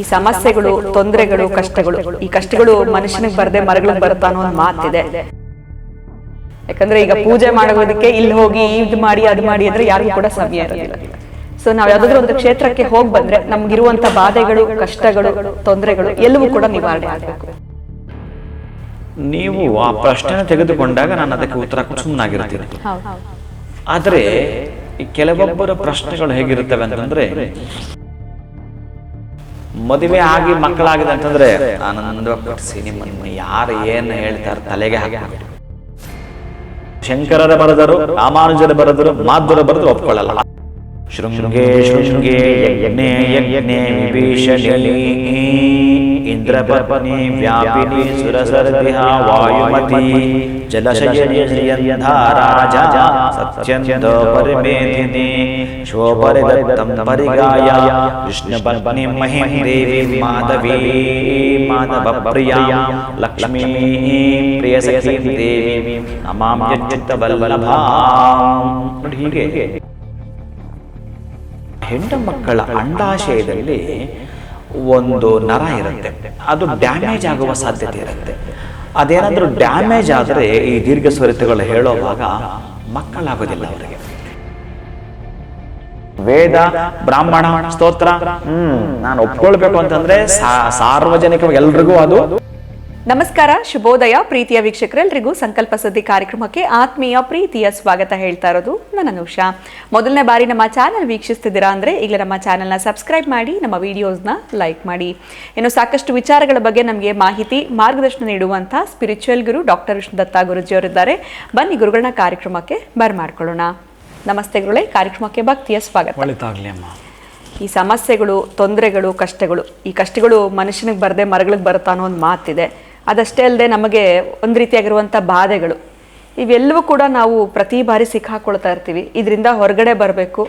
ಈ ಸಮಸ್ಯೆಗಳು ತೊಂದರೆಗಳು ಕಷ್ಟಗಳು. ಈ ಕಷ್ಟಗಳು. ಮನುಷ್ಯನಿಗೆ ಬರದೆ ಮರಗಳಿಗೆ ಬರುತ್ತಾ ಅನ್ನೋ ಒಂದು ಮಾತಿದೆ. ಯಾಕಂದ್ರೆ ಈಗ ಪೂಜೆ ಮಾಡೋದಕ್ಕೆ ಇಲ್ಲಿ ಹೋಗಿ ಇದು ಮಾಡಿ ಅದು ಮಾಡಿ ಅಂದ್ರೆ ಯಾರಿಗೂ ಕೂಡ ಸಮಯ ಇರೋದಿಲ್ಲ. ಸೊ ನಾವ್ ಯಾವ್ದಾದ್ರು ಒಂದು ಕ್ಷೇತ್ರಕ್ಕೆ ಹೋಗಿ ಬಂದ್ರೆ ನಮ್ಗಿರುವಂತ ಬಾಧೆಗಳು ಕಷ್ಟಗಳು ತೊಂದರೆಗಳು ಎಲ್ಲವೂ ಕೂಡ ನಿವಾರಣೆ ಆಗಬೇಕು. ನೀವು ಆ ಪ್ರಶ್ನೆ ತೆಗೆದುಕೊಂಡಾಗ ನಾನು ಅದಕ್ಕೆ ಉತ್ತರ ಸುಮ್ಮನಾಗಿರ್ತೀನಿ ಆದರೆ ಕೆಲವೊಬ್ಬರ ಪ್ರಶ್ನೆಗಳು ಹೇಗಿರುತ್ತವೆ ಅಂತಂದ್ರೆ ಮದುವೆ ಆಗಿ ಮಕ್ಕಳಾಗಿದೆ ಅಂತಂದ್ರೆ ಆನಂದಪಡಿಸಿ ನಿಮ್ಮನ್ನು ಯಾರು ಏನು ಹೇಳ್ತಾರೆ ತಲೆಗೆ ಹಾಕಿ ಶಂಕರರ ಬರೆದರು ರಾಮಾನುಜರ ಬರೆದರು ಮಾಧುರ ಬರೆದ್ರು ಒಪ್ಕೊಳ್ಳಲ್ಲ. ಶೃಂಗೇ ಶೃಂಗೇ ಯಜ್ಞೆ ಯಜ್ಞೆ ವಿಭೀಷಣಿ. ಇಂದ್ರಪತ್ನಿ ವ್ಯಾಪಿನಿ ಸುರಸರದಿಹ ವಾಯುಮತಿ ಜಲಶಯನಿಯಂಧಾರಾಜ ಸತ್ಯಂತ ಪರಿಮೇಧಿನಿ ಶೋಭರಿದತ್ತಂ ಪರಿಗಾಯ ವಿಷ್ಣುಪತ್ನಿ ಮಹಿಂ ದೇವಿ ಮಾಧವಿ ಮಾಧವ ಪ್ರಿಯ ಲಕ್ಷ್ಮೀ ಪ್ರಿಯ ಸಖಿ ದೇವಿ ನಮಾಮ್ಯಚ್ಚಿತ್ತ ವಲ್ಲಭ ನೋಡಿ ಹೀಗೆ. ಹೆಣ್ಣು ಮಕ್ಕಳ ಅಂಡಾಶಯದಲ್ಲಿ ಒಂದು ನರ ಇರುತ್ತೆ. ಅದು ಡ್ಯಾಮೇಜ್ ಆಗುವ ಸಾಧ್ಯತೆ ಇರುತ್ತೆ. ಅದೇನಾದ್ರೂ ಡ್ಯಾಮೇಜ್ ಆದರೆ ಈ ದೀರ್ಘ ಸ್ವರಿತಗಳು ಹೇಳೋವಾಗ ಮಕ್ಕಳಾಗೋದಿಲ್ಲ ಅವರಿಗೆ. ವೇದ ಬ್ರಾಹ್ಮಣ ಸ್ತೋತ್ರ ಹ್ಮ್ ನಾನು ಒಪ್ಕೊಳ್ಬೇಕು ಅಂತಂದ್ರೆ ಸಾರ್ವಜನಿಕವಾಗಿ ಎಲ್ರಿಗೂ ಅದು ನಮಸ್ಕಾರ ಶುಭೋದಯ. ಪ್ರೀತಿಯ ವೀಕ್ಷಕರೆಲ್ಲರಿಗೂ ಸಂಕಲ್ಪ ಸುದ್ದಿ ಕಾರ್ಯಕ್ರಮಕ್ಕೆ ಆತ್ಮೀಯ ಪ್ರೀತಿಯ ಸ್ವಾಗತ ಹೇಳ್ತಾ ಇರೋದು ನನ್ನ ಅನುಷಾ. ಮೊದಲನೇ ಬಾರಿ ನಮ್ಮ ಚಾನೆಲ್ ವೀಕ್ಷಿಸ್ತಿದ್ದೀರಾ ಅಂದರೆ ಈಗಲೇ ನಮ್ಮ ಚಾನೆಲ್ನ ಸಬ್ಸ್ಕ್ರೈಬ್ ಮಾಡಿ ನಮ್ಮ ವಿಡಿಯೋಸ್ನ ಲೈಕ್ ಮಾಡಿ. ಇನ್ನು ಸಾಕಷ್ಟು ವಿಚಾರಗಳ ಬಗ್ಗೆ ನಮಗೆ ಮಾಹಿತಿ ಮಾರ್ಗದರ್ಶನ ನೀಡುವಂಥ ಸ್ಪಿರಿಚುವಲ್ ಗುರು ಡಾಕ್ಟರ್ ವಿಷ್ಣುದತ್ತ ಗುರುಜಿಯವರಿದ್ದಾರೆ. ಬನ್ನಿ ಗುರುಗಳನ್ನ ಕಾರ್ಯಕ್ರಮಕ್ಕೆ ಬರ್ಮಾಡ್ಕೊಳ್ಳೋಣ. ನಮಸ್ತೆ ಗುರುಗಳೇ ಕಾರ್ಯಕ್ರಮಕ್ಕೆ ಭಕ್ತಿಯ ಸ್ವಾಗತ. ಈ ಸಮಸ್ಯೆಗಳು ತೊಂದರೆಗಳು ಕಷ್ಟಗಳು ಈ ಕಷ್ಟಗಳು ಮನುಷ್ಯನಿಗೆ ಬರದೆ ಮರಗಳಿಗೆ ಬರುತ್ತಾ ಅನ್ನೋ ಒಂದು ಮಾತಿದೆ. ಅದಷ್ಟೇ ಅಲ್ಲದೆ ನಮಗೆ ಒಂದು ರೀತಿಯಾಗಿರುವಂಥ ಬಾಧೆಗಳು. ಇವೆಲ್ಲವೂ ಕೂಡ ನಾವು ಪ್ರತಿ ಬಾರಿ ಸಿಕ್ಕಾಕೊಳ್ತಾ ಇರ್ತೀವಿ. ಇದರಿಂದ ಹೊರಗಡೆ ಬರಬೇಕು.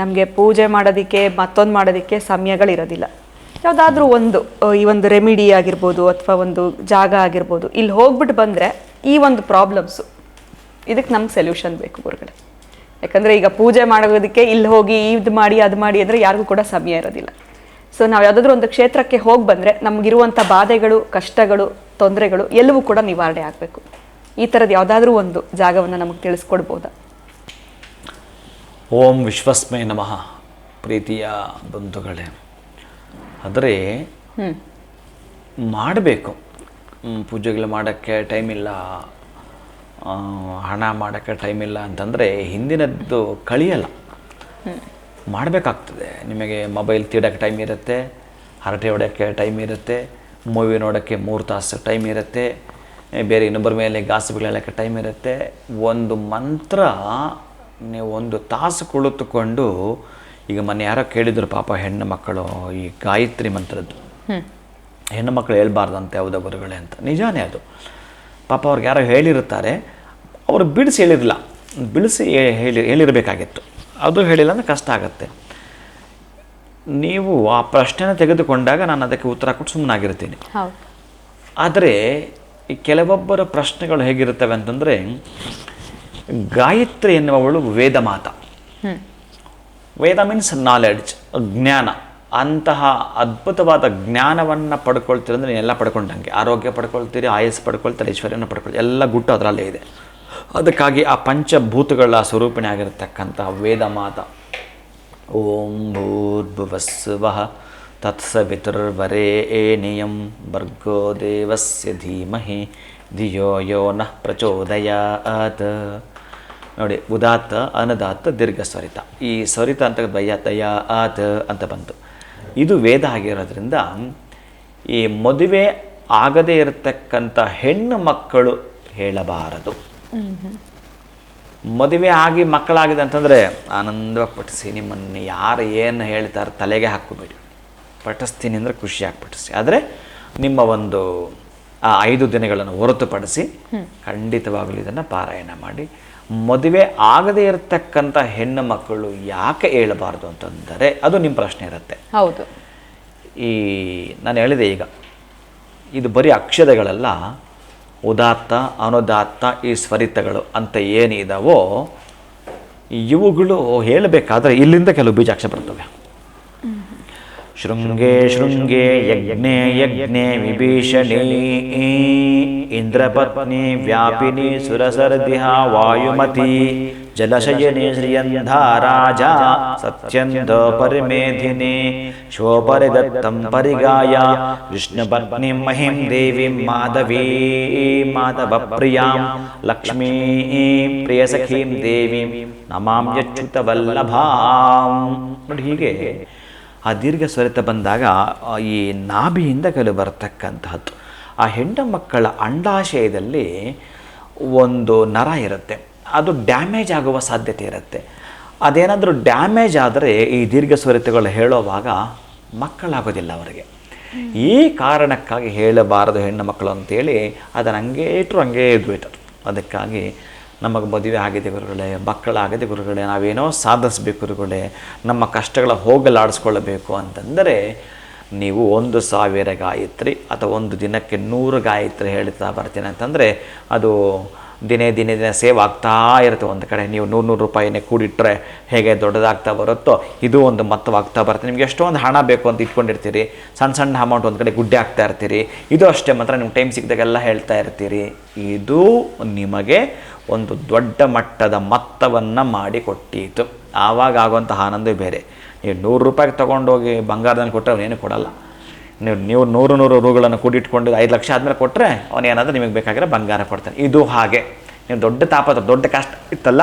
ನಮಗೆ ಪೂಜೆ ಮಾಡೋದಕ್ಕೆ, ಮತ್ತೊಂದು ಮಾಡೋದಕ್ಕೆ ಸಮಯಗಳಿರೋದಿಲ್ಲ. ಯಾವುದಾದ್ರೂ ಒಂದು ಈ ಒಂದು ರೆಮಿಡಿ ಆಗಿರ್ಬೋದು ಅಥವಾ ಒಂದು ಜಾಗ ಆಗಿರ್ಬೋದು. ಇಲ್ಲಿ ಹೋಗ್ಬಿಟ್ಟು ಬಂದರೆ ಈ ಒಂದು ಪ್ರಾಬ್ಲಮ್ಸು ಇದಕ್ಕೆ ನಮ್ಗೆ ಸೊಲ್ಯೂಷನ್ ಬೇಕು ಗುರುಗಳೇ. ಯಾಕಂದರೆ ಈಗ ಪೂಜೆ ಮಾಡೋದಕ್ಕೆ ಇಲ್ಲಿ ಹೋಗಿ ಇದು ಮಾಡಿ, ಅದು ಮಾಡಿ ಅಂದರೆ ಯಾರಿಗೂ ಕೂಡ ಸಮಯ ಇರೋದಿಲ್ಲ. ಸೊ ನಾವು ಯಾವುದಾದ್ರೂ ಒಂದು ಕ್ಷೇತ್ರಕ್ಕೆ ಹೋಗಿ ಬಂದರೆ ನಮಗಿರುವಂಥ ಬಾಧೆಗಳು ಕಷ್ಟಗಳು ತೊಂದರೆಗಳು ಎಲ್ಲವೂ ಕೂಡ ನಿವಾರಣೆ ಆಗಬೇಕು. ಈ ಥರದ ಯಾವುದಾದ್ರೂ ಒಂದು ಜಾಗವನ್ನು ನಮಗೆ ತಿಳಿಸ್ಕೊಡ್ಬೋದಾ? ಓಂ ವಿಶ್ವಸ್ಮೈ ನಮಃ ಪ್ರೀತಿಯ ಬಂಧುಗಳೇ. ಆದರೆ ಮಾಡಬೇಕು. ಪೂಜೆಗಳು ಮಾಡೋಕ್ಕೆ ಟೈಮ್ ಇಲ್ಲ ಹಣ ಮಾಡೋಕ್ಕೆ ಟೈಮ್ ಇಲ್ಲ ಅಂತಂದರೆ ಹಿಂದಿನದ್ದು ಕಳಿಯಲ್ಲ. ಮಾಡಬೇಕಾಗ್ತದೆ. ನಿಮಗೆ ಮೊಬೈಲ್ ತೀಡೋಕ್ಕೆ ಟೈಮ್ ಇರುತ್ತೆ ಹರಟೆ ಹೊಡೆಯೋಕ್ಕೆ ಟೈಮ್ ಇರುತ್ತೆ ಮೂವಿ ನೋಡೋಕ್ಕೆ ಮೂರು ತಾಸು ಟೈಮ್ ಇರುತ್ತೆ ಬೇರೆ ಇನ್ನೊಬ್ಬರ ಮೇಲೆ ಗಾಸಿಗಳು ಹೇಳೋಕ್ಕೆ ಟೈಮ್ ಇರುತ್ತೆ. ಒಂದು ಮಂತ್ರ ನೀವು ಒಂದು ತಾಸು ಕುಳಿತುಕೊಂಡು ಈಗ ಮೊನ್ನೆ ಯಾರೋ ಕೇಳಿದ್ರು ಪಾಪ ಹೆಣ್ಣು ಮಕ್ಕಳು ಈ ಗಾಯತ್ರಿ ಮಂತ್ರದ್ದು. ಹೆಣ್ಣು ಮಕ್ಕಳು ಹೇಳ್ಬಾರ್ದಂತೆ ಯಾವುದೋ ಗುರುಗಳೇ ಅಂತ. ನಿಜಾನೇ ಅದು. ಪಾಪ ಅವ್ರಿಗೆ ಯಾರೋ ಹೇಳಿರುತ್ತಾರೆ ಅವರು ಬಿಡಿಸಿ ಹೇಳಿರಲಿಲ್ಲ ಬಿಡಿಸಿ ಹೇಳಿ ಹೇಳಿರಬೇಕಾಗಿತ್ತು. ಅದು ಹೇಳಿಲ್ಲ ಅಂದರೆ ಕಷ್ಟ ಆಗುತ್ತೆ. ನೀವು ಆ ಪ್ರಶ್ನೆನ ತೆಗೆದುಕೊಂಡಾಗ ನಾನು ಅದಕ್ಕೆ ಉತ್ತರ ಕೊಟ್ಟು ಸುಮ್ಮನಾಗಿರ್ತೀನಿ ಆದರೆ ಈ ಕೆಲವೊಬ್ಬರ ಪ್ರಶ್ನೆಗಳು ಹೇಗಿರುತ್ತವೆ ಅಂತಂದರೆ ಗಾಯತ್ರಿ ಎನ್ನುವವಳು ವೇದ ಮಾತ ವೇದ ಮೀನ್ಸ್ ನಾಲೆಡ್ಜ್ ಜ್ಞಾನ. ಅಂತಹ ಅದ್ಭುತವಾದ ಜ್ಞಾನವನ್ನು ಪಡ್ಕೊಳ್ತೀರಿ ಅಂದರೆ ಎಲ್ಲ ಪಡ್ಕೊಂಡಂಗೆ. ಆರೋಗ್ಯ ಪಡ್ಕೊಳ್ತೀರಿ ಆಯಸ್ಸು ಪಡ್ಕೊಳ್ತೀರಿ ಐಶ್ವರ್ಯನ ಪಡ್ಕೊಳ್ತೀರಿ ಎಲ್ಲ ಗುಟ್ಟು ಅದರಲ್ಲೇ ಇದೆ. ಅದಕ್ಕಾಗಿ ಆ ಪಂಚಭೂತಗಳ ಸ್ವರೂಪಣೆ ಆಗಿರತಕ್ಕಂತಹ ವೇದ ಮಾತ. ಓಂ ಭೂರ್ಭುವಸ್ವಃ ತತ್ಸವಿತುರ್ವರೇಣಿಯಂ ಭರ್ಗೋ ದೇವಸ್ಯ ಧೀಮಹಿ ಧಿಯೋ ಯೋ ನಃ ಪ್ರಚೋದಯಾತ್. ನೋಡಿ, ಉದಾತ್ತ, ಅನದಾತ್ತ, ದೀರ್ಘ ಸ್ವರಿತ. ಈ ಸ್ವರಿತ ಅಂತ ಭಯ ದಯ ಆತ ಅಂತ ಬಂತು. ಇದು ವೇದ ಆಗಿರೋದ್ರಿಂದ ಈ ಮದುವೆ ಆಗದೇ ಇರತಕ್ಕಂಥ ಹೆಣ್ಣು ಮಕ್ಕಳು ಹೇಳಬಾರದು. ಮದುವೆ ಆಗಿ ಮಕ್ಕಳಾಗಿದೆ ಅಂತಂದರೆ ಆನಂದವಾಗಿ ಪಟ್ಟಿಸಿ ನಿಮ್ಮನ್ನು ಯಾರು ಏನು ಹೇಳ್ತಾರೆ ತಲೆಗೆ ಹಾಕೋಬೇಡಿ ಪಠಿಸ್ತೀನಿ ಅಂದರೆ ಖುಷಿಯಾಗಿ ಪಟ್ಟಿಸಿ ಆದರೆ ನಿಮ್ಮ ಒಂದು ಆ ಐದು ದಿನಗಳನ್ನು ಹೊರತುಪಡಿಸಿ ಖಂಡಿತವಾಗಲೂ ಇದನ್ನು ಪಾರಾಯಣ ಮಾಡಿ. ಮದುವೆ ಆಗದೇ ಇರತಕ್ಕಂಥ ಹೆಣ್ಣು ಮಕ್ಕಳು ಯಾಕೆ ಹೇಳಬಾರ್ದು ಅಂತಂದರೆ ಅದು ನಿಮ್ಮ ಪ್ರಶ್ನೆ ಇರುತ್ತೆ. ಹೌದು. ಈ ನಾನು ಹೇಳಿದೆ ಈಗ ಇದು ಬರೀ ಅಕ್ಷರಗಳಲ್ಲ ಉದಾತ್ತ, ಅನುದಾತ್ತ ಈ ಸ್ವರಿತಗಳು ಅಂತ ಏನಿದಾವೋ ಇವುಗಳು ಹೇಳಬೇಕಾದ್ರೆ ಇಲ್ಲಿಂದ ಕೆಲವು ಬೀಜಾಕ್ಷರ ಬರ್ತವೆ. ಶೃಂಗೇ ಶೃಂಗೇ ಯಜ್ಞೆ ಯಜ್ಞೆ ವಿಭೀಷಣಿ, ಇಂದ್ರಪತ್ನಿ ವ್ಯಾಪಿನಿ ಸುರಸರ್ದಿಹ ವಾಯುಮತಿ ಜಲಶಯನಿ ಶ್ರಿಯಂಧ ರಾಜ ಸತ್ಯಂಧ ಪರಿಮೇಧಿನಿ ಶೋಪರಿದತ್ತಂ ಪರಿಗಾಯ ವಿಷ್ಣುಪತ್ನಿ ಮಹಿಂ ದೇವಿಂ ಮಾಧವೀ ಮಾಧವ ಪ್ರಿಯಾಂ ಲಕ್ಷ್ಮೀ ಪ್ರಿಯಸಖೀಂ ದೇವಿಂ ನಮಾಮ್ಯಚ್ಯುತ ವಲ್ಲಭಾಂ ನೋಡಿ ಹೀಗೆ ಆ ದೀರ್ಘ ಸ್ವರಿತ ಬಂದಾಗ ಈ ನಾಭಿಯಿಂದ ಕಲು ಬರತಕ್ಕಂತಹದ್ದು. ಆ ಹೆಣ್ಣು ಮಕ್ಕಳ ಅಂಡಾಶಯದಲ್ಲಿ ಒಂದು ನರ ಇರುತ್ತೆ. ಅದು ಡ್ಯಾಮೇಜ್ ಆಗುವ ಸಾಧ್ಯತೆ ಇರುತ್ತೆ. ಅದೇನಾದರೂ ಡ್ಯಾಮೇಜ್ ಆದರೆ ಈ ದೀರ್ಘ ಸ್ವರಿತಗಳು ಹೇಳುವಾಗ ಮಕ್ಕಳಾಗೋದಿಲ್ಲ ಅವರಿಗೆ. ಈ ಕಾರಣಕ್ಕಾಗಿ ಹೇಳಬಾರದು ಹೆಣ್ಣು ಮಕ್ಕಳು ಅಂತೇಳಿ ಅದನ್ನು ಹಂಗೆ ಇಟ್ಟರು ಹಂಗೆ ಇದ್ಬಿಟ್ಟರು ಅದಕ್ಕಾಗಿ ನಮಗೆ ಮದುವೆ ಆಗಿದೆ ಗುರುಗಳೇ, ಮಕ್ಕಳಾಗಿದೆ ಗುರುಗಳೇ, ನಾವೇನೋ ಸಾಧಿಸ್ಬೇಕು ಗುರುಗಳೇ, ನಮ್ಮ ಕಷ್ಟಗಳ ಹೋಗಲಾಡಿಸ್ಕೊಳ್ಳಬೇಕು ಅಂತಂದರೆ ನೀವು ಒಂದು ಸಾವಿರ ಗಾಯತ್ರಿ ಅಥವಾ ಒಂದು ದಿನಕ್ಕೆ ನೂರು ಗಾಯತ್ರಿ ಹೇಳ್ತಾ ಬರ್ತೀನಿ ಅಂತಂದರೆ ಅದು ದಿನೇ ದಿನೇ ದಿನ ಸೇವ್ ಆಗ್ತಾ ಇರುತ್ತೆ. ಒಂದು ಕಡೆ ನೀವು ನೂರು ನೂರು ರೂಪಾಯಿನೇ ಕೂಡಿಟ್ಟರೆ ಹೇಗೆ ದೊಡ್ಡದಾಗ್ತಾ ಬರುತ್ತೋ ಇದು ಒಂದು ಮತ್ತವಾಗ್ತಾ ಬರುತ್ತೆ. ನಿಮ್ಗೆ ಎಷ್ಟೊಂದು ಹಣ ಬೇಕು ಅಂತ ಇಟ್ಕೊಂಡಿರ್ತೀರಿ. ಸಣ್ಣ ಸಣ್ಣ ಅಮೌಂಟ್ ಒಂದು ಕಡೆ ಗುಡ್ಡೆ ಆಗ್ತಾ ಇರ್ತೀರಿ. ಇದು ಅಷ್ಟೇ ಮಾತ್ರ ನಿಮ್ಗೆ ಟೈಮ್ ಸಿಕ್ಕಿದಾಗೆಲ್ಲ ಹೇಳ್ತಾ ಇರ್ತೀರಿ. ಇದು ನಿಮಗೆ ಒಂದು ದೊಡ್ಡ ಮಟ್ಟದ ಮೊತ್ತವನ್ನು ಮಾಡಿ ಕೊಟ್ಟೀತು ಆವಾಗ ಆಗುವಂಥ ಆನಂದ ಬೇರೆ. ನೀವು ನೂರು ರೂಪಾಯಿಗೆ ತೊಗೊಂಡೋಗಿ ಬಂಗಾರದಲ್ಲಿ ಕೊಟ್ಟರೆ ಅವನೇನು ಕೊಡಲ್ಲ. ನೀವು ನೀವು ನೂರು ನೂರು ರೂಗಳನ್ನು ಕೂಡಿಟ್ಕೊಂಡು ಐದು ಲಕ್ಷ ಆದಮೇಲೆ ಕೊಟ್ಟರೆ ಅವನೇನಾದರೂ ನಿಮಗೆ ಬೇಕಾಗಿರೋ ಬಂಗಾರ ಕೊಡ್ತಾನೆ. ಇದು ಹಾಗೆ. ನೀವು ದೊಡ್ಡ ತಾಪತ್ರ ದೊಡ್ಡ ಕಷ್ಟ ಇತ್ತಲ್ಲ?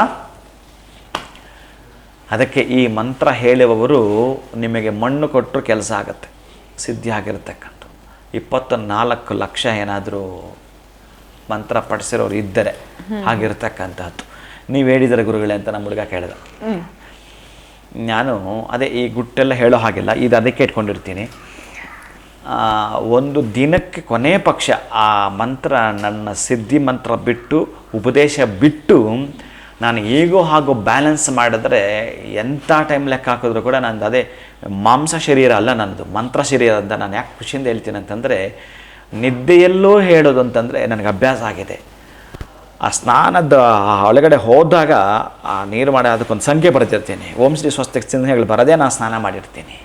ಅದಕ್ಕೆ ಈ ಮಂತ್ರ ಹೇಳುವವರು ನಿಮಗೆ ಮಣ್ಣು ಕೊಟ್ಟರು ಕೆಲಸ ಆಗುತ್ತೆ. ಸಿದ್ಧಿ ಆಗಿರತಕ್ಕಂಥ ಇಪ್ಪತ್ತ ನಾಲ್ಕು ಲಕ್ಷ ಏನಾದರೂ ಮಂತ್ರ ಪಡಿಸಿರೋರು ಇದ್ದರೆ ಆಗಿರ್ತಕ್ಕಂಥದ್ದು. ನೀವು ಹೇಳಿದರೆ ಗುರುಗಳೇ ಅಂತ ನಮ್ಮ ಹುಡುಗ ಕೇಳಿದ. ನಾನು ಅದೇ ಈ ಗುಟ್ಟೆಲ್ಲ ಹೇಳೋ ಹಾಗಿಲ್ಲ. ಇದು ಅದಕ್ಕೆ ಇಟ್ಕೊಂಡಿರ್ತೀನಿ. ಒಂದು ದಿನಕ್ಕೆ ಕೊನೆ ಪಕ್ಷ ಆ ಮಂತ್ರ, ನನ್ನ ಸಿದ್ಧಿ ಮಂತ್ರ ಬಿಟ್ಟು, ಉಪದೇಶ ಬಿಟ್ಟು, ನಾನು ಹೇಗೋ ಹಾಗೂ ಬ್ಯಾಲೆನ್ಸ್ ಮಾಡಿದ್ರೆ ಎಂಥ ಟೈಮ್ ಲೆಕ್ಕ ಹಾಕಿದ್ರು ಕೂಡ ನಂದು ಅದೇ ಮಾಂಸ ಶರೀರ ಅಲ್ಲ ನನ್ನದು ಮಂತ್ರ ಶರೀರ ಅಂತ ನಾನು ಯಾಕೆ ಖುಷಿಯಿಂದ ಹೇಳ್ತೀನಿ ಅಂತಂದರೆ, ನಿದ್ದೆಯಲ್ಲೂ ಹೇಳೋದು ಅಂತಂದರೆ ನನಗೆ ಅಭ್ಯಾಸ ಆಗಿದೆ. ಆ ಸ್ನಾನದ ಒಳಗಡೆ ಹೋದಾಗ ಆ ನೀರು ಮಾಡಿ ಅದಕ್ಕೊಂದು ಸಂಖ್ಯೆ ಬರೆದಿರ್ತೀನಿ ಓಂ ಶ್ರೀ ಸ್ವಸ್ತಿಕ್ ಚಿಹ್ನೆಗಳು ಬರದೇ ನಾನು ಸ್ನಾನ ಮಾಡಿರ್ತೀನಿ.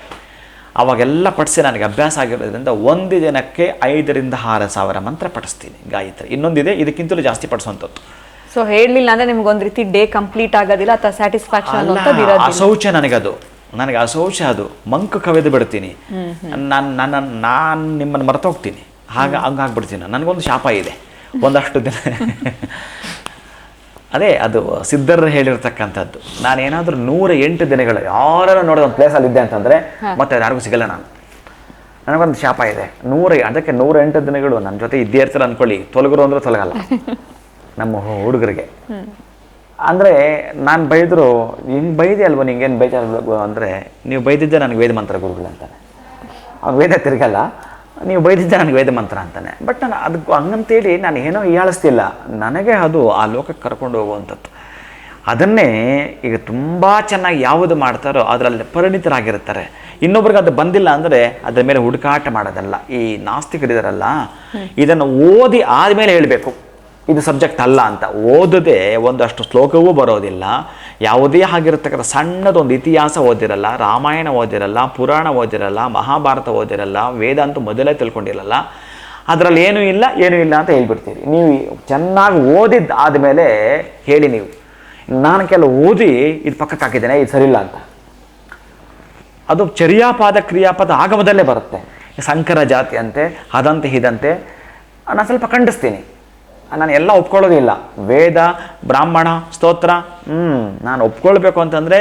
ಅವಾಗೆಲ್ಲ ಪಠಿಸಿ ನನಗೆ ಅಭ್ಯಾಸ ಆಗಿರೋದ್ರಿಂದ ಒಂದು ದಿನಕ್ಕೆ ಐದರಿಂದ ಆರು ಸಾವಿರ ಮಂತ್ರ ಪಠಿಸ್ತೀನಿ ಗಾಯತ್ರಿ. ಇನ್ನೊಂದಿದೆ ಇದಕ್ಕಿಂತಲೂ ಜಾಸ್ತಿ ಪಡಿಸುವಂಥದ್ದು ಸೊ ಹೇಳಲಿಲ್ಲ ಅಂದ್ರೆ ನಿಮ್ಗೆ ಒಂದು ರೀತಿ ಡೇ ಕಂಪ್ಲೀಟ್ ಆಗೋದಿಲ್ಲ ಅಥವಾ ಸ್ಯಾಟಿಸ್ಫ್ಯಾಕ್ಷನ್ ಅಸೌಚ ನನಗದು. ನನಗೆ ಅಶೌಚ ಅದು. ಮಂಕು ಕವಿದು ಬಿಡ್ತೀನಿ. ನಾನು ನನ್ನ ನಾನು ನಿಮ್ಮನ್ನು ಮರೆತೋಗ್ತೀನಿ. ಹಾಗೆ ಹಂಗಾಗ್ಬಿಡ್ತೀನಿ ನನಗೊಂದು ಶಾಪ ಇದೆ. ಒಂದಷ್ಟು ದಿನ. ಅದೇ ಅದು ಸಿದ್ಧರು ಹೇಳಿರ್ತಕ್ಕಂಥದ್ದು. ನಾನು ಏನಾದರೂ ನೂರ ಎಂಟು ದಿನಗಳು ಯಾರು ನೋಡೋ ಒಂದು ಪ್ಲೇಸಲ್ಲಿ ಇದ್ದೆ ಅಂತಂದರೆ ಮತ್ತೆ ಅದು ಯಾರಿಗೂ ಸಿಗಲ್ಲ ನಾನು. ನನಗೊಂದು ಶಾಪ ಇದೆ. ನೂರ ಅದಕ್ಕೆ ನೂರ ಎಂಟು ದಿನಗಳು ನನ್ನ ಜೊತೆ ಇದ್ದೇ ಇರ್ತಾರೆ ಅಂದ್ಕೊಳ್ಳಿ ತೊಲಗರು ಅಂದ್ರೆ ತೊಲಗಲ್ಲ. ನಮ್ಮ ಹುಡುಗರಿಗೆ. ಅಂದರೆ ನಾನು ಬೈದರು ಹಿಂಗೆ ಬೈದೆ ಅಲ್ವ ನಿಂಗೇನು ಬೈತಾರ ಅಂದರೆ ನೀವು ಬೈದಿದ್ದೆ ನನಗೆ ವೇದ ಮಂತ್ರ ಗುರುಗಳು ಅಂತಾನೆ. ಅವ್ನು ವೇದ ತಿರುಗಲ್ಲ. ನೀವು ಬೈದಿದ್ದೆ ನನಗೆ ವೇದ ಮಂತ್ರ ಅಂತಾನೆ. ಬಟ್ ನಾನು ಅದಕ್ಕೆ ಹಂಗಂತೇಳಿ ನಾನು ಏನೋ ಹೀಯಾಳಿಸ್ತಿಲ್ಲ. ನನಗೆ ಅದು ಆ ಲೋಕಕ್ಕೆ ಕರ್ಕೊಂಡು ಹೋಗುವಂಥದ್ದು. ಅದನ್ನೇ ಈಗ ತುಂಬ ಚೆನ್ನಾಗಿ ಯಾವುದು ಮಾಡ್ತಾರೋ ಅದರಲ್ಲಿ ಪರಿಣಿತರಾಗಿರ್ತಾರೆ ಇನ್ನೊಬ್ರಿಗೆ ಅದು ಬಂದಿಲ್ಲ ಅಂದರೆ ಅದರ ಮೇಲೆ ಹುಡುಕಾಟ ಮಾಡೋದಲ್ಲ. ಈ ನಾಸ್ತಿಕರಿದಾರಲ್ಲ ಇದನ್ನು ಓದಿ ಆದಮೇಲೆ ಹೇಳಬೇಕು. ಇದು ಸಬ್ಜೆಕ್ಟ್ ಅಲ್ಲ ಅಂತ. ಓದದೆ ಒಂದಷ್ಟು ಶ್ಲೋಕವೂ ಬರೋದಿಲ್ಲ. ಯಾವುದೇ ಆಗಿರತಕ್ಕಂಥ ಸಣ್ಣದೊಂದು ಇತಿಹಾಸ ಓದಿರಲ್ಲ, ರಾಮಾಯಣ ಓದಿರಲ್ಲ, ಪುರಾಣ ಓದಿರಲ್ಲ, ಮಹಾಭಾರತ ಓದಿರಲ್ಲ, ವೇದ ಅಂತೂ ಮೊದಲೇ ತಿಳ್ಕೊಂಡಿರಲ್ಲ. ಅದರಲ್ಲಿ ಏನೂ ಇಲ್ಲ ಏನೂ ಇಲ್ಲ ಅಂತ ಹೇಳ್ಬಿಡ್ತೀರಿ. ನೀವು ಚೆನ್ನಾಗಿ ಓದಿದ್ದು ಆದಮೇಲೆ ಹೇಳಿ ನೀವು. ನಾನು ಕೆಲವು ಓದಿ ಇದು ಪಕ್ಕಕ್ಕೆ ಹಾಕಿದ್ದೇನೆ ಇದು ಸರಿಯಿಲ್ಲ ಅಂತ. ಅದು ಚರ್ಯಾಪಾದ ಕ್ರಿಯಾಪದ ಆಗಮದಲ್ಲೇ ಬರುತ್ತೆ. ಸಂಕರ ಜಾತಿ ಅಂತೆ, ಅದಂತೆ, ಇದಂತೆ. ನಾನು ಸ್ವಲ್ಪ ಖಂಡಿಸ್ತೀನಿ. ನಾನು ಎಲ್ಲ ಒಪ್ಕೊಳ್ಳೋದಿಲ್ಲ ವೇದ, ಬ್ರಾಹ್ಮಣ, ಸ್ತೋತ್ರ ಹ್ಞೂ ನಾನು ಒಪ್ಕೊಳ್ಬೇಕು ಅಂತಂದರೆ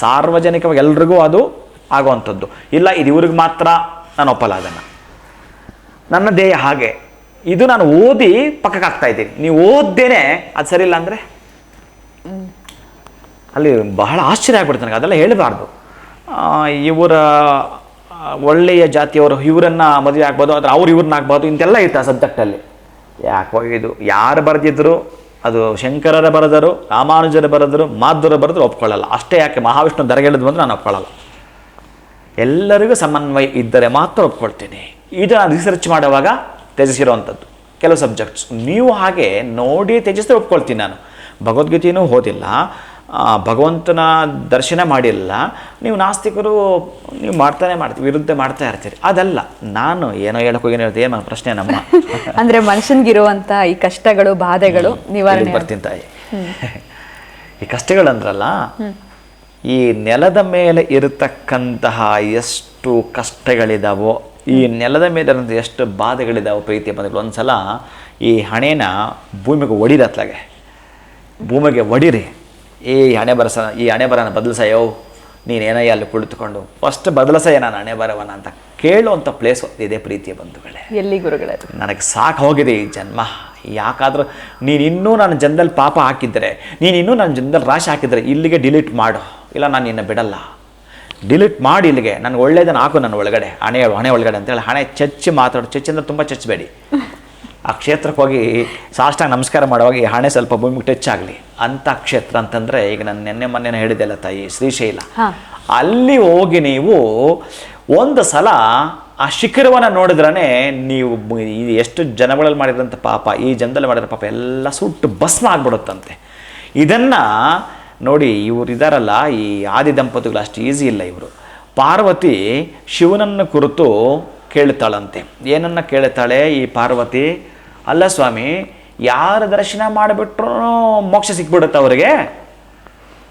ಸಾರ್ವಜನಿಕವಾಗಿ ಎಲ್ರಿಗೂ ಅದು ಆಗುವಂಥದ್ದು. ಇಲ್ಲ, ಇದು ಇವ್ರಿಗೆ ಮಾತ್ರ ನಾನು ಒಪ್ಪಲ್ಲ ಅದನ್ನು. ನನ್ನ ದೇಹ ಹಾಗೆ. ಇದು ನಾನು ಓದಿ ಪಕ್ಕಕ್ಕೆ ಹಾಕ್ತಾ ಇದ್ದೀನಿ. ನೀವು ಓದ್ದೇನೆ ಅದು ಸರಿಯಿಲ್ಲ ಅಂದರೆ? ಅಲ್ಲಿ ಬಹಳ ಆಶ್ಚರ್ಯ ಆಗ್ಬಿಡ್ತು ನನಗೆ, ಅದೆಲ್ಲ ಹೇಳಬಾರ್ದು. ಇವರ ಒಳ್ಳೆಯ ಜಾತಿಯವರು, ಇವರನ್ನು ಮದುವೆ ಆಗ್ಬೋದು, ಆದರೆ ಅವ್ರು ಇವ್ರನ್ನ ಆಗ್ಬೋದು ಇಂತೆಲ್ಲ ಇರ್ತಾರೆ ಸಬ್ಜೆಕ್ಟಲ್ಲಿ ಯಾಕೋ ಇದು ಯಾರು ಬರೆದಿದ್ರು, ಅದು ಶಂಕರರ ಬರೆದರು, ರಾಮಾನುಜರ ಬರೆದರು, ಮಾಧುರ ಬರೆದ್ರು ಒಪ್ಕೊಳ್ಳಲ್ಲ. ಅಷ್ಟೇ ಯಾಕೆ ಮಹಾವಿಷ್ಣು ದರಗೆಳೆದು ಬಂದರೆ ನಾನು ಒಪ್ಕೊಳ್ಳಲ್ಲ. ಎಲ್ಲರಿಗೂ ಸಮನ್ವಯ ಇದ್ದರೆ ಮಾತ್ರ ಒಪ್ಕೊಳ್ತೀನಿ. ಇದು ನಾನು ರಿಸರ್ಚ್ ಮಾಡುವಾಗ ತ್ಯಜಿಸಿರೋವಂಥದ್ದು. ಕೆಲವು ಸಬ್ಜೆಕ್ಟ್ಸ್ ನೀವು ಹಾಗೆ ನೋಡಿ ತ್ಯಜಿಸಿದ್ರೆ ಒಪ್ಕೊಳ್ತೀನಿ ನಾನು. ಭಗವದ್ಗೀತೆಯೂ ಓದಿಲ್ಲ. ಭಗವಂತನ ದರ್ಶನ ಮಾಡಿಲ್ಲ. ನೀವು ನಾಸ್ತಿಕರು ನೀವು ಮಾಡ್ತಾನೆ ಮಾಡ್ತೀವಿ ವಿರುದ್ಧ ಮಾಡ್ತಾ ಇರ್ತೀರಿ. ಅದಲ್ಲ ನಾನು ಏನೋ ಹೇಳಕ್ ಹೋಗಿ ಹೇಳ್ತೀವಿ ಏನು ಪ್ರಶ್ನೆ ನಮ್ಮ? ಅಂದರೆ ಮನುಷ್ಯನಿಗಿರುವಂಥ ಈ ಕಷ್ಟಗಳು ಬಾಧೆಗಳು ನಿವಾರಣೆ ಬರ್ತೀನಿ ತಾಯಿ. ಈ ಕಷ್ಟಗಳಂದ್ರಲ್ಲ ಈ ನೆಲದ ಮೇಲೆ ಇರತಕ್ಕಂತಹ ಎಷ್ಟು ಕಷ್ಟಗಳಿದಾವೋ ಈ ನೆಲದ ಮೇಲೆ ಎಷ್ಟು ಬಾಧೆಗಳಿದಾವೋ ಅಂದ್ರೆ ಒಂದು ಸಲ ಈ ಹಣೆನ ಭೂಮಿಗೆ ಒಡಿರತ್ಲಾಗೆ ಭೂಮಿಗೆ ಹೊಡೀರಿ ಈ ಹಣೆ ಬರಸ ಈ ಹಣೆ ಬರನ ಬದಲಿಸಯ್ಯೋ ನೀನೇನಯ್ಯ ಅಲ್ಲಿ ಕುಳಿತುಕೊಂಡು? ಫಸ್ಟ್ ಬದಲಿಸಯ್ಯ ನಾನು ಹಣೆ ಬರವನ ಅಂತ ಕೇಳುವಂಥ ಪ್ಲೇಸ್ ಇದೆ ಪ್ರೀತಿಯ ಬಂಧುಗಳೇ. ಎಲ್ಲಿ ಗುರುಗಳೇ ನನಗೆ ಸಾಕು ಹೋಗಿದೆ ಈ ಜನ್ಮ. ಯಾಕಾದರೂ ನೀನಿನ್ನೂ ಇನ್ನೂ ನನ್ನ ಜನದಲ್ಲಿ ಪಾಪ ಹಾಕಿದ್ರೆ ನೀನಿನ್ನೂ ಇನ್ನೂ ನನ್ನ ಜನದಲ್ಲಿ ರಾಶಿ ಹಾಕಿದರೆ ಇಲ್ಲಿಗೆ ಡಿಲೀಟ್ ಮಾಡು. ಇಲ್ಲ ನಾನು ನಿನ್ನ ಬಿಡಲ್ಲ. ಡಿಲೀಟ್ ಮಾಡಿ ಇಲ್ಲಿಗೆ. ನನಗೆ ಒಳ್ಳೇದನ್ನು ಹಾಕು ನನ್ನ ಒಳಗಡೆ. ಹಣೆ ಹಣೆ ಒಳಗಡೆ ಅಂತೇಳಿ ಹಣೆ ಚಚ್ಚಿ ಮಾತಾಡು. ಚಚ್ಚಿ ಅಂದರೆ ತುಂಬ ಚಚ್ಚಬೇಡಿ ಆ ಕ್ಷೇತ್ರಕ್ಕೆ ಹೋಗಿ ಸಾಷ್ಟಾಂಗ ನಮಸ್ಕಾರ ಮಾಡುವಾಗ ಈ ಹಣೆ ಸ್ವಲ್ಪ ಭೂಮಿಗೆ ಟಚ್ ಆಗಲಿ ಅಂಥ ಕ್ಷೇತ್ರ ಅಂತಂದರೆ ಈಗ ನಾನು ನೆನ್ನೆ ಮೊನ್ನೆ ಹೇಳಿದೆಲ್ಲ ತಾಯಿ ಶ್ರೀಶೈಲ. ಅಲ್ಲಿ ಹೋಗಿ ನೀವು ಒಂದು ಸಲ ಆ ಶಿಖರವನ್ನು ನೋಡಿದ್ರೇ ನೀವು ಎಷ್ಟು ಜನಗಳಲ್ಲಿ ಮಾಡಿರೋಂಥ ಪಾಪ ಈ ಜನದಲ್ಲಿ ಮಾಡಿದ ಪಾಪ ಎಲ್ಲ ಸುಟ್ಟು ಭಸ್ಮ ಆಗ್ಬಿಡುತ್ತಂತೆ. ಇದನ್ನು ನೋಡಿ ಇವರು ಇದಾರಲ್ಲ ಈ ಆದಿ ದಂಪತಿಗಳು ಅಷ್ಟು ಈಸಿ ಇಲ್ಲ ಇವರು. ಪಾರ್ವತಿ ಶಿವನನ್ನು ಕುರಿತು ಕೇಳ್ತಾಳಂತೆ. ಏನನ್ನ ಕೇಳ್ತಾಳೆ ಈ ಪಾರ್ವತಿ? ಅಲ್ಲ ಸ್ವಾಮಿ, ಯಾರ ದರ್ಶನ ಮಾಡಿಬಿಟ್ರೂ ಮೋಕ್ಷ ಸಿಕ್ಬಿಡುತ್ತೆ ಅವರಿಗೆ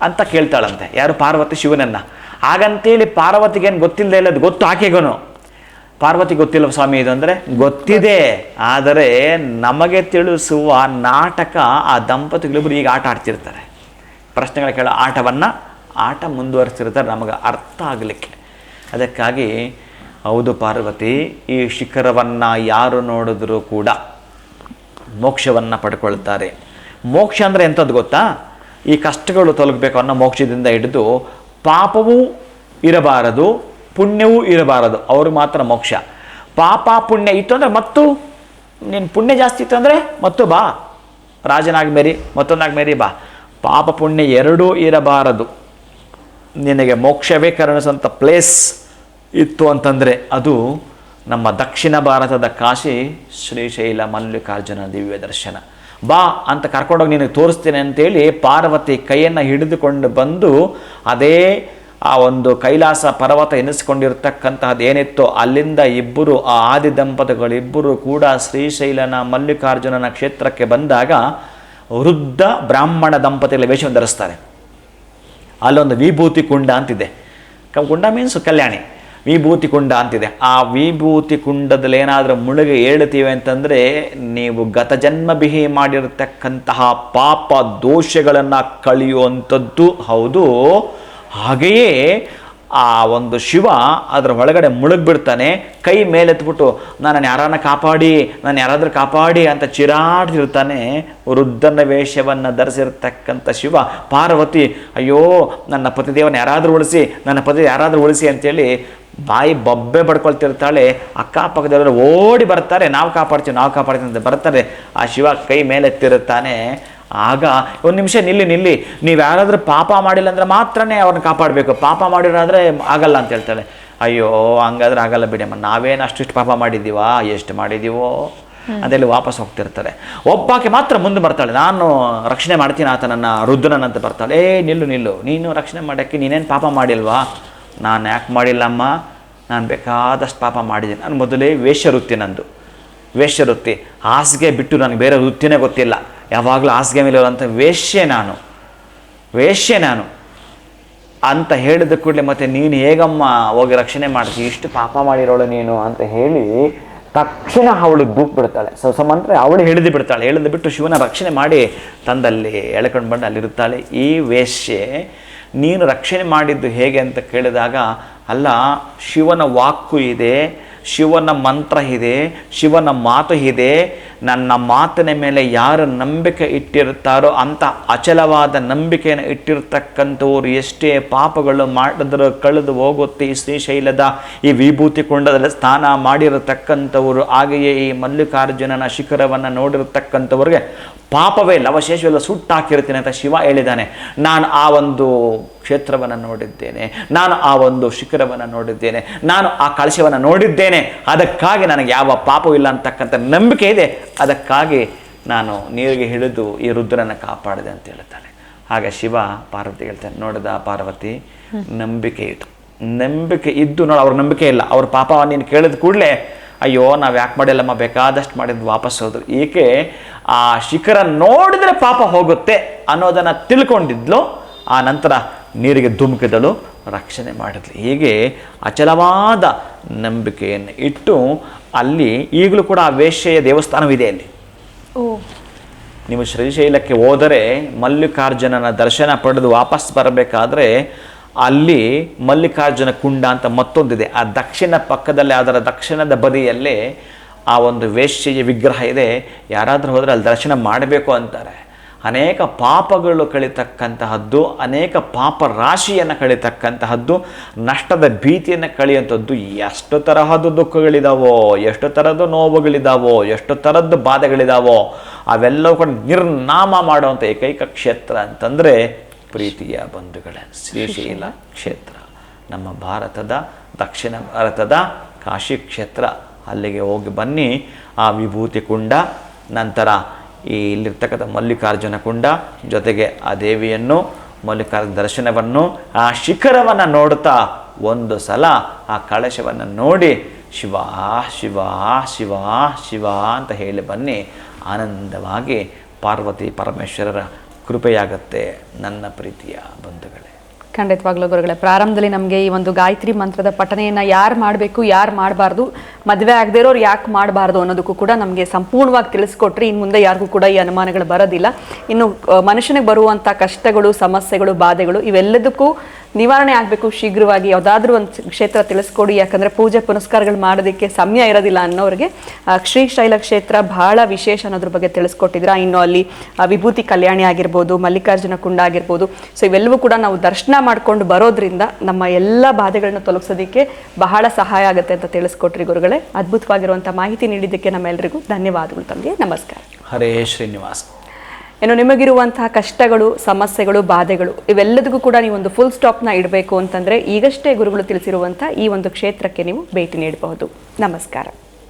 ಅಂತ ಕೇಳ್ತಾಳಂತೆ. ಯಾರು ಪಾರ್ವತಿ ಶಿವನನ್ನ. ಹಾಗಂತೇಳಿ ಪಾರ್ವತಿಗೇನು ಗೊತ್ತಿಲ್ಲದೆ ಇಲ್ಲ, ಅದು ಗೊತ್ತು ಆಕೆಗನು. ಪಾರ್ವತಿ ಗೊತ್ತಿಲ್ಲ ಸ್ವಾಮಿ ಇದು ಅಂದರೆ? ಗೊತ್ತಿದೆ. ಆದರೆ ನಮಗೆ ತಿಳಿಸುವ ನಾಟಕ ಆ ದಂಪತಿಗಳಿಬ್ಬರು ಈಗ ಆಟ ಆಡ್ತಿರ್ತಾರೆ. ಪ್ರಶ್ನೆಗಳ ಕೇಳೋ, ಆಟವನ್ನು ಆಟ ಮುಂದುವರಿಸಿರ್ತಾರೆ ನಮಗೆ ಅರ್ಥ ಆಗಲಿಕ್ಕೆ. ಅದಕ್ಕಾಗಿ ಹೌದು ಪಾರ್ವತಿ, ಈ ಶಿಖರವನ್ನು ಯಾರು ನೋಡಿದ್ರೂ ಕೂಡ ಮೋಕ್ಷವನ್ನು ಪಡ್ಕೊಳ್ತಾರೆ. ಮೋಕ್ಷ ಅಂದರೆ ಎಂಥದ್ದು ಗೊತ್ತಾ? ಈ ಕಷ್ಟಗಳು ತೊಲಗಬೇಕು ಅನ್ನೋ ಮೋಕ್ಷದಿಂದ ಹಿಡಿದು ಪಾಪವೂ ಇರಬಾರದು, ಪುಣ್ಯವೂ ಇರಬಾರದು. ಅವರು ಮಾತ್ರ ಮೋಕ್ಷ. ಪಾಪ ಪುಣ್ಯ ಇತ್ತು ಅಂದರೆ ಮತ್ತು ನೀನು ಪುಣ್ಯ ಜಾಸ್ತಿ ಇತ್ತು ಅಂದರೆ ಮತ್ತು ಬಾ. ರಾಜನಾಗಿ ಮೇರಿ, ಮತ್ತೊಂದಾಗಿ ಮೇರಿ ಬಾ. ಪಾಪ ಪುಣ್ಯ ಎರಡೂ ಇರಬಾರದು. ನಿನಗೆ ಮೋಕ್ಷವೇ ಕರುಣಿಸುವಂಥ ಪ್ಲೇಸ್ ಇತ್ತು ಅಂತಂದರೆ ಅದು ನಮ್ಮ ದಕ್ಷಿಣ ಭಾರತದ ಕಾಶಿ ಶ್ರೀಶೈಲ ಮಲ್ಲಿಕಾರ್ಜುನ ದಿವ್ಯ ದರ್ಶನ. ಬಾ ಅಂತ ಕರ್ಕೊಂಡೋಗಿ ನಿನಗೆ ತೋರಿಸ್ತೇನೆ ಅಂತೇಳಿ ಪಾರ್ವತಿ ಕೈಯನ್ನು ಹಿಡಿದುಕೊಂಡು ಬಂದು ಅದೇ ಆ ಒಂದು ಕೈಲಾಸ ಪರ್ವತ ಎನಿಸ್ಕೊಂಡಿರ್ತಕ್ಕಂತಹದ್ದು ಏನಿತ್ತೋ ಅಲ್ಲಿಂದ ಇಬ್ಬರು ಆ ಆದಿ ದಂಪತಿಗಳಿಬ್ಬರು ಕೂಡ ಶ್ರೀಶೈಲನ ಮಲ್ಲಿಕಾರ್ಜುನನ ಕ್ಷೇತ್ರಕ್ಕೆ ಬಂದಾಗ ವೃದ್ಧ ಬ್ರಾಹ್ಮಣ ದಂಪತಿಗಳ ವೇಷವನ್ನು ಧರಿಸ್ತಾರೆ. ಅಲ್ಲೊಂದು ವಿಭೂತಿ ಕುಂಡ ಅಂತಿದೆ. ಕುಂಡ ಮೀನ್ಸ್ ಕಲ್ಯಾಣಿ. ವಿಭೂತಿ ಕುಂಡ ಅಂತಿದೆ ಆ ವಿಭೂತಿ ಕುಂಡದಲ್ಲಿ ಏನಾದರೂ ಮುಳುಗಿ ಏಳುತ್ತೀವಿ ಅಂತಂದರೆ ನೀವು ಗತ ಜನ್ಮ ಬಿಹಿ ಮಾಡಿರತಕ್ಕಂತಹ ಪಾಪ ದೋಷಗಳನ್ನು ಕಳೆಯುವಂಥದ್ದು. ಹೌದು. ಹಾಗೆಯೇ ಆ ಒಂದು ಶಿವ ಅದರ ಒಳಗಡೆ ಮುಳುಗ್ಬಿಡ್ತಾನೆ, ಕೈ ಮೇಲೆತ್ಬಿಟ್ಟು ನಾನು ಯಾರನ್ನ ಕಾಪಾಡಿ ನಾನು ಯಾರಾದರೂ ಕಾಪಾಡಿ ಅಂತ ಚಿರಾಡ್ತಿರ್ತಾನೆ ವೃದ್ಧನ ವೇಷವನ್ನು ಧರಿಸಿರ್ತಕ್ಕಂಥ ಶಿವ. ಪಾರ್ವತಿ, ಅಯ್ಯೋ, ನನ್ನ ಪತಿದೇವನ ಯಾರಾದರೂ ಉಳಿಸಿ, ನನ್ನ ಪತಿ ಯಾರಾದರೂ ಉಳಿಸಿ ಅಂತೇಳಿ ಬಾಯಿ ಬೊಬ್ಬೆ ಬಡ್ಕೊಳ್ತಿರ್ತಾಳೆ. ಅಕ್ಕಪಕ್ಕದವರು ಓಡಿ ಬರ್ತಾರೆ, ನಾವು ಕಾಪಾಡ್ತೀವಿ ನಾವು ಕಾಪಾಡ್ತೀವಿ ಅಂತ ಬರ್ತಾರೆ. ಆ ಶಿವ ಕೈ ಮೇಲೆತ್ತಿರುತ್ತಾನೆ. ಆಗ ಒಂದು ನಿಮಿಷ ನಿಲ್ಲಿ ನಿಲ್ಲಿ. ನೀವು ಯಾರಾದರೂ ಪಾಪ ಮಾಡಿಲ್ಲ ಅಂದ್ರೆ ಮಾತ್ರನೇ ಅವ್ರನ್ನ ಕಾಪಾಡಬೇಕು. ಪಾಪ ಮಾಡಿರೋದ್ರೆ ಆಗಲ್ಲ ಅಂತ ಹೇಳ್ತಾಳೆ ಅಯ್ಯೋ ಹಂಗಾದ್ರೆ ಆಗಲ್ಲ ಬಿಡಮ್ಮ ನಾವೇನು ಅಷ್ಟಿಷ್ಟು ಪಾಪ ಮಾಡಿದ್ದೀವಾ? ಎಷ್ಟು ಮಾಡಿದ್ದೀವೋ ಅದೆಲ್ಲ ವಾಪಸ್ ಹೋಗ್ತಿರ್ತಾರೆ. ಒಬ್ಬಾಕೆ ಮಾತ್ರ ಮುಂದೆ ಬರ್ತಾಳೆ. ನಾನು ರಕ್ಷಣೆ ಮಾಡ್ತೀನಿ ಆತನನ್ನ ರುದ್ರನಂತ ಬರ್ತಾಳೆ. ಏ ನಿಲ್ಲು ನಿಲ್ಲು. ನೀನು ರಕ್ಷಣೆ ಮಾಡೋಕ್ಕೆ ನೀನೇನು ಪಾಪ ಮಾಡಿಲ್ವಾ? ನಾನು ಯಾಕೆ ಮಾಡಿಲ್ಲಮ್ಮ? ನಾನು ಬೇಕಾದಷ್ಟು ಪಾಪ ಮಾಡಿದ್ದೀನಿ ನಾನು ಮೊದಲೇ ವೇಷ ವೃತ್ತಿ ನಂದು. ವೇಶ್ಯ ವೃತ್ತಿ ಹಾಸಿಗೆ ಬಿಟ್ಟು ನನಗೆ ಬೇರೆ ವೃತ್ತಿನೇ ಗೊತ್ತಿಲ್ಲ. ಯಾವಾಗಲೂ ಹಾಸಿಗೆ ಮೇಲೆ ಇರೋಂಥ ವೇಶ್ಯೆ ನಾನು. ವೇಶ್ಯೆ ನಾನು. ಅಂತ ಹೇಳಿದ ಕೂಡಲೇ ಮತ್ತೆ ನೀನು ಹೇಗಮ್ಮ ಹೋಗಿ ರಕ್ಷಣೆ ಮಾಡ್ತೀವಿ ಇಷ್ಟು ಪಾಪ ಮಾಡಿರೋಳು ನೀನು ಅಂತ ಹೇಳಿ ತಕ್ಷಣ ಅವಳು ದೂಕ್ ಬಿಡ್ತಾಳೆ ಸೊ, ಸಮಂತ್ರ ಅವಳು ಹಿಡಿದು ಬಿಡ್ತಾಳೆ. ಹೇಳಿದು ಬಿಟ್ಟು ಶಿವನ ರಕ್ಷಣೆ ಮಾಡಿ ತಂದಲ್ಲಿ ಎಳ್ಕೊಂಡು ಬಂದು ಅಲ್ಲಿರುತ್ತಾಳೆ. ಈ ವೇಶ್ಯೆ ನೀನು ರಕ್ಷಣೆ ಮಾಡಿದ್ದು ಹೇಗೆ ಅಂತ ಕೇಳಿದಾಗ, ಅಲ್ಲ, ಶಿವನ ವಾಕು ಇದೆ. ಶಿವನ ಮಂತ್ರ ಇದೆ, ಶಿವನ ಮಾತು ಇದೆ. ನನ್ನ ಮಾತಿನ ಮೇಲೆ ಯಾರು ನಂಬಿಕೆ ಇಟ್ಟಿರ್ತಾರೋ ಅಂತ ಅಚಲವಾದ ನಂಬಿಕೆಯನ್ನು ಇಟ್ಟಿರ್ತಕ್ಕಂಥವ್ರು ಎಷ್ಟೇ ಪಾಪಗಳು ಮಾಡಿದ್ರು ಕಳೆದು ಹೋಗುತ್ತೆ ಈ ಶ್ರೀಶೈಲದ ಈ ವಿಭೂತಿ ಕುಂಡದಲ್ಲಿ ಸ್ನಾನ ಮಾಡಿರತಕ್ಕಂಥವರು. ಹಾಗೆಯೇ ಈ ಮಲ್ಲಿಕಾರ್ಜುನನ ಶಿಖರವನ್ನು ನೋಡಿರತಕ್ಕಂಥವ್ರಿಗೆ ಪಾಪವೇ ಲವಶೇಷವೆಲ್ಲ ಸುಟ್ಟಾಕಿರ್ತೀನಿ ಅಂತ ಶಿವ ಹೇಳಿದ್ದಾನೆ. ನಾನು ಆ ಒಂದು ಕ್ಷೇತ್ರವನ್ನು ನೋಡಿದ್ದೇನೆ, ನಾನು ಆ ಒಂದು ಶಿಖರವನ್ನು ನೋಡಿದ್ದೇನೆ, ನಾನು ಆ ಕಳಶವನ್ನು ನೋಡಿದ್ದೇನೆ, ಅದಕ್ಕಾಗಿ ನನಗೆ ಯಾವ ಪಾಪವೂ ಇಲ್ಲ ಅಂತಕ್ಕಂಥ ನಂಬಿಕೆ ಇದೆ, ಅದಕ್ಕಾಗಿ ನಾನು ನೀರಿಗೆ ಹಿಡಿದು ಈ ರುದ್ರನ ಕಾಪಾಡಿದೆ ಅಂತ ಹೇಳ್ತಾನೆ ಆಗ ಶಿವ ಪಾರ್ವತಿ ಹೇಳ್ತಾನೆ, ನೋಡಿದ ಪಾರ್ವತಿ, ನಂಬಿಕೆ ಇತ್ತು ನಂಬಿಕೆ ಇದ್ದು ನೋಡಿ, ಅವ್ರ ನಂಬಿಕೆ ಇಲ್ಲ, ಅವ್ರ ಪಾಪ ನೀನು ಕೇಳಿದ ಕೂಡಲೇ, ಅಯ್ಯೋ, ನಾವು ಯಾಕೆ ಮಾಡಿಲ್ಲಮ್ಮ, ಬೇಕಾದಷ್ಟು ಮಾಡಿದ್ದು ವಾಪಸ್ ಹೋದ್ರು. ಈಕೆ ಆ ಶಿಖರ ನೋಡಿದ್ರೆ ಪಾಪ ಹೋಗುತ್ತೆ ಅನ್ನೋದನ್ನು ತಿಳ್ಕೊಂಡಿದ್ಲು ಆ ನಂತರ ನೀರಿಗೆ ಧುಮುಕಿದಳು ರಕ್ಷಣೆ ಮಾಡಿದ್ಲು. ಹೀಗೆ ಅಚಲವಾದ ನಂಬಿಕೆಯನ್ನು ಇಟ್ಟು ಅಲ್ಲಿ ಈಗಲೂ ಕೂಡ ಆ ವೇಶ್ಯೆಯ ದೇವಸ್ಥಾನವಿದೆ ಅಲ್ಲಿ. ಓ. ನೀವು ಶ್ರೀಶೈಲಕ್ಕೆ ಹೋದರೆ ಮಲ್ಲಿಕಾರ್ಜುನನ ದರ್ಶನ ಪಡೆದು ವಾಪಸ್ ಬರಬೇಕಾದ್ರೆ ಅಲ್ಲಿ ಮಲ್ಲಿಕಾರ್ಜುನ ಕುಂಡ ಅಂತ ಮತ್ತೊಂದಿದೆ. ಆ ದಕ್ಷಿಣ ಪಕ್ಕದಲ್ಲಿ ಅದರ ದಕ್ಷಿಣದ ಬದಿಯಲ್ಲೇ ಆ ಒಂದು ವೇಶ್ಯೆಯ ವಿಗ್ರಹ ಇದೆ. ಯಾರಾದರೂ ಹೋದರೆ ಅಲ್ಲಿ ದರ್ಶನ ಮಾಡಬೇಕು ಅಂತಾರೆ. ಅನೇಕ ಪಾಪಗಳು ಕಳಿತಕ್ಕಂತಹದ್ದು, ಅನೇಕ ಪಾಪ ರಾಶಿಯನ್ನು ಕಳಿತಕ್ಕಂತಹದ್ದು, ನಷ್ಟದ ಭೀತಿಯನ್ನು ಕಳೆಯುವಂಥದ್ದು ಎಷ್ಟು ತರಹದ ದುಃಖಗಳಿದಾವೋ, ಎಷ್ಟು ಥರದ ನೋವುಗಳಿದಾವೋ, ಎಷ್ಟು ಥರದ್ದು ಬಾಧೆಗಳಿದಾವೋ, ಅವೆಲ್ಲವೂ ಕೂಡ ನಿರ್ನಾಮ ಮಾಡುವಂಥ ಏಕೈಕ ಕ್ಷೇತ್ರ ಅಂತಂದರೆ ಪ್ರೀತಿಯ ಬಂಧುಗಳ ಶ್ರೀಶೈಲ ಕ್ಷೇತ್ರ. ನಮ್ಮ ಭಾರತದ, ದಕ್ಷಿಣ ಭಾರತದ ಕಾಶಿ ಕ್ಷೇತ್ರ. ಅಲ್ಲಿಗೆ ಹೋಗಿ ಬನ್ನಿ, ಆ ವಿಭೂತಿ ಕುಂಡ, ನಂತರ ಈ ಇಲ್ಲಿರ್ತಕ್ಕಂಥ ಮಲ್ಲಿಕಾರ್ಜುನ ಕುಂಡ ಜೊತೆಗೆ ಆ ದೇವಿಯನ್ನು ಮಲ್ಲಿಕಾರ್ಜುನ ದರ್ಶನವನ್ನು, ಆ ಶಿಖರವನ್ನು ನೋಡ್ತಾ ಒಂದು ಸಲ ಆ ಕಳಶವನ್ನು ನೋಡಿ ಶಿವ ಶಿವ ಶಿವ ಶಿವ ಅಂತ ಹೇಳಿ ಬನ್ನಿ. ಆನಂದವಾಗಿ ಪಾರ್ವತಿ ಪರಮೇಶ್ವರರ ಕೃಪೆಯಾಗತ್ತೆ ನನ್ನ ಪ್ರೀತಿಯ ಬಂಧುಗಳೇ. ಖಂಡಿತವಾಗ್ಲೂ ಗುರುಗಳೇ, ಪ್ರಾರಂಭದಲ್ಲಿ ನಮಗೆ ಈ ಒಂದು ಗಾಯತ್ರಿ ಮಂತ್ರದ ಪಠನೆಯನ್ನು ಯಾರು ಮಾಡಬೇಕು, ಯಾರು ಮಾಡಬಾರ್ದು ಮದುವೆ ಆಗದೆ ಇರೋರು ಯಾಕೆ ಮಾಡಬಾರ್ದು ಅನ್ನೋದಕ್ಕೂ ಕೂಡ ನಮಗೆ ಸಂಪೂರ್ಣವಾಗಿ ತಿಳಿಸ್ಕೊಟ್ರಿ. ಇನ್ನು ಮುಂದೆ ಯಾರಿಗೂ ಕೂಡ ಈ ಅನುಮಾನಗಳು ಬರೋದಿಲ್ಲ. ಇನ್ನು ಮನುಷ್ಯನಿಗೆ ಬರುವಂಥ ಕಷ್ಟಗಳು, ಸಮಸ್ಯೆಗಳು, ಬಾಧೆಗಳು ಇವೆಲ್ಲದಕ್ಕೂ ನಿವಾರಣೆ ಆಗಬೇಕು. ಶೀಘ್ರವಾಗಿ ಯಾವುದಾದ್ರೂ ಒಂದು ಕ್ಷೇತ್ರ ತಿಳಿಸ್ಕೊಡಿ. ಯಾಕಂದರೆ ಪೂಜೆ ಪುನಸ್ಕಾರಗಳು ಮಾಡೋದಕ್ಕೆ ಸಮಯ ಇರೋದಿಲ್ಲ ಅನ್ನೋರಿಗೆ ಶ್ರೀಶೈಲ ಕ್ಷೇತ್ರ ಬಹಳ ವಿಶೇಷ ಅನ್ನೋದ್ರ ಬಗ್ಗೆ ತಿಳಿಸ್ಕೊಟ್ಟಿದ್ರ. ಇನ್ನು ಅಲ್ಲಿ ವಿಭೂತಿ ಕಲ್ಯಾಣಿ ಆಗಿರ್ಬೋದು, ಮಲ್ಲಿಕಾರ್ಜುನ ಕುಂಡ ಆಗಿರ್ಬೋದು. ಸೊ, ಇವೆಲ್ಲವೂ ಕೂಡ ನಾವು ದರ್ಶನ ಮಾಡ್ಕೊಂಡು ಬರೋದ್ರಿಂದ ನಮ್ಮ ಎಲ್ಲ ಬಾಧೆಗಳನ್ನ ತೊಲಗಿಸೋದಕ್ಕೆ ಬಹಳ ಸಹಾಯ ಆಗುತ್ತೆ ಅಂತ ತಿಳಿಸ್ಕೊಟ್ರಿ ಗುರುಗಳೇ. ಅದ್ಭುತವಾಗಿರುವಂಥ ಮಾಹಿತಿ ನೀಡಿದ್ದಕ್ಕೆ ನಮ್ಮೆಲ್ಲರಿಗೂ ಧನ್ಯವಾದಗಳು ತಮಗೆ ನಮಸ್ಕಾರ. ಹರೇ ಶ್ರೀನಿವಾಸ್. ಏನು ನಿಮಗಿರುವಂತಹ ಕಷ್ಟಗಳು ಸಮಸ್ಯೆಗಳು ಬಾಧೆಗಳು ಇವೆಲ್ಲದಕ್ಕೂ ಕೂಡ ನೀವು ಒಂದು ಫುಲ್ ಸ್ಟಾಪ್ನ ಇಡಬೇಕು ಅಂತಂದ್ರೆ ಈಗಷ್ಟೇ ಗುರುಗಳು ತಿಳಿಸಿರುವಂಥ ಈ ಒಂದು ಕ್ಷೇತ್ರಕ್ಕೆ ನೀವು ಭೇಟಿ ನೀಡಬಹುದು. ನಮಸ್ಕಾರ.